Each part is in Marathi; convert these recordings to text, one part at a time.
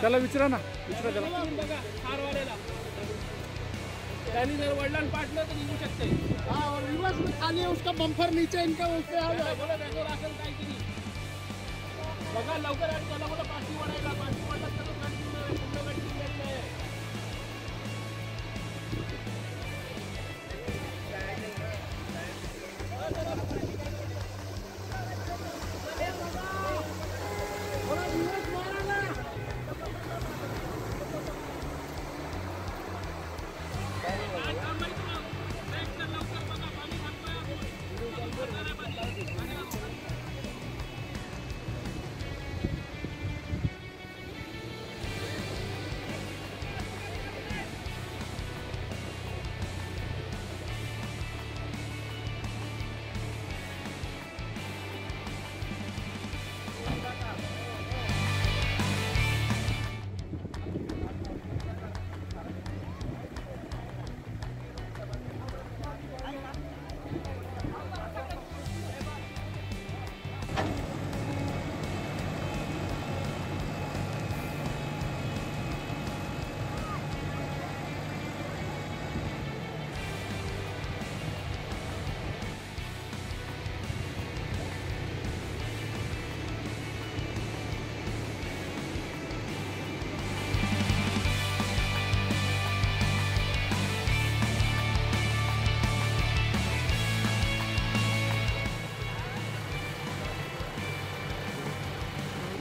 त्याला विचारा ना. विचारा त्याला. जर पाठलं तर येऊ शकते. खाली उसका बंफर नीचे इनका उसके बघा लवकर आणि त्याला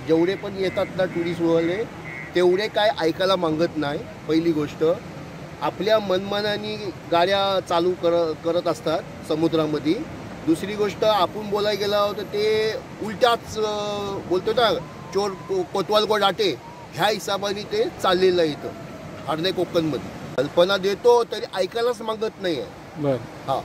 जेवढे पण येतात ना टुरिस्टवाले तेवढे काय ऐकायला मागत नाही पहिली गोष्ट. आपल्या मनमानाने गाड्या चालू कर करत असतात समुद्रामध्ये. दुसरी गोष्ट आपण बोलायला गेलो तर ते उलट्याच अं, बोलतो ना चोर कोतवाल को डाटे ह्या हिसाबाने ते चाललेलं आहे इथं हरणे कोकणमध्ये कल्पना देतो तरी ऐकायलाच मागत नाही आहे बर. हा.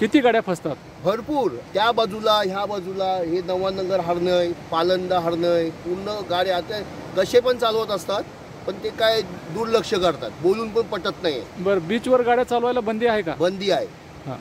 किती गाड्या फसतात? भरपूर. त्या बाजूला ह्या बाजूला हे नवानगर हरणय पालंदा हरणय पूर्ण गाड्या आता कसे पण चालवत असतात पण ते काय दुर्लक्ष करतात. बोलून पण पटत नाही बर बीचवर गाड्या चालवायला बंदी आहे का? बंदी आहे. हां.